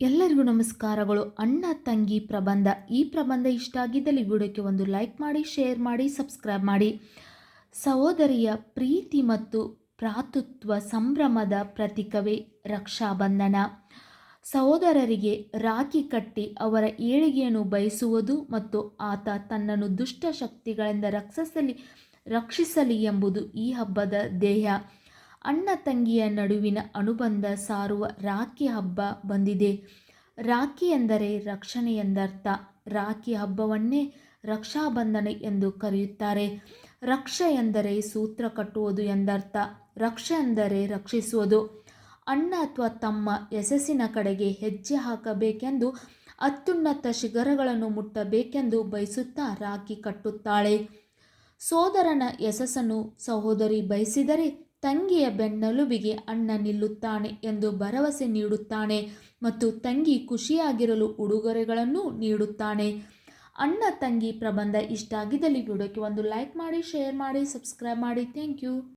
ಎಲ್ಲರಿಗೂ ನಮಸ್ಕಾರಗಳು. ಅಣ್ಣ, ತಂಗಿ ಪ್ರಬಂಧ. ಈ ಪ್ರಬಂಧ ಇಷ್ಟ ಆಗಿದ್ದಲ್ಲಿ ವಿಡಿಯೋಕ್ಕೆ ಒಂದು ಲೈಕ್ ಮಾಡಿ, ಶೇರ್ ಮಾಡಿ, ಸಬ್ಸ್ಕ್ರೈಬ್ ಮಾಡಿ. ಸಹೋದರಿಯ ಪ್ರೀತಿ ಮತ್ತು ಭ್ರಾತೃತ್ವ ಸಂಭ್ರಮದ ಪ್ರತೀಕವೇ ರಕ್ಷಾಬಂಧನ ಸಹೋದರರಿಗೆ ರಾಖಿ ಕಟ್ಟಿ ಅವರ ಏಳಿಗೆಯನ್ನು ಬಯಸುವುದು ಮತ್ತು ಆತ ತನ್ನನ್ನು ದುಷ್ಟ ಶಕ್ತಿಗಳಿಂದ ರಕ್ಷಿಸಲಿ ರಕ್ಷಿಸಲಿ ಎಂಬುದು ಈ ಹಬ್ಬದ ಧ್ಯೇಯ. ಅಣ್ಣ ತಂಗಿಯ ನಡುವಿನ ಅನುಬಂಧ ಸಾರುವ ರಾಖಿ ಹಬ್ಬ ಬಂದಿದೆ. ರಾಖಿ ಎಂದರೆ ರಕ್ಷಣೆ ಎಂದರ್ಥ. ರಾಖಿ ಹಬ್ಬವನ್ನೇ ರಕ್ಷಾಬಂಧನ ಎಂದು ಕರೆಯುತ್ತಾರೆ. ರಕ್ಷ ಎಂದರೆ ಸೂತ್ರ ಕಟ್ಟುವುದು ಎಂದರ್ಥ. ರಕ್ಷ ಎಂದರೆ ರಕ್ಷಿಸುವುದು. ಅಣ್ಣ ಅಥವಾ ತಮ್ಮ ಯಶಸ್ಸಿನ ಕಡೆಗೆ ಹೆಜ್ಜೆ ಹಾಕಬೇಕೆಂದು, ಅತ್ಯುನ್ನತ ಶಿಖರಗಳನ್ನು ಮುಟ್ಟಬೇಕೆಂದು ಬಯಸುತ್ತಾ ರಾಖಿ ಕಟ್ಟುತ್ತಾಳೆ. ಸೋದರನ ಯಶಸ್ಸನ್ನು ಸಹೋದರಿ ಬಯಸಿದರೆ ತಂಗಿಯ ಬೆನ್ನೆಲುಬಿಗೆ ಅಣ್ಣ ನಿಲ್ಲುತ್ತಾನೆ ಎಂದು ಭರವಸೆ ನೀಡುತ್ತಾನೆ ಮತ್ತು ತಂಗಿ ಖುಷಿಯಾಗಿರಲು ಉಡುಗೊರೆಗಳನ್ನು ನೀಡುತ್ತಾನೆ. ಅಣ್ಣ ತಂಗಿ ಪ್ರಬಂಧ ಇಷ್ಟ ಆಗಿದ್ದಲ್ಲಿ ವಿಡಿಯೋಕ್ಕೆ ಒಂದು ಲೈಕ್ ಮಾಡಿ ಶೇರ್ ಮಾಡಿ ಸಬ್ಸ್ಕ್ರೈಬ್ ಮಾಡಿ. Thank you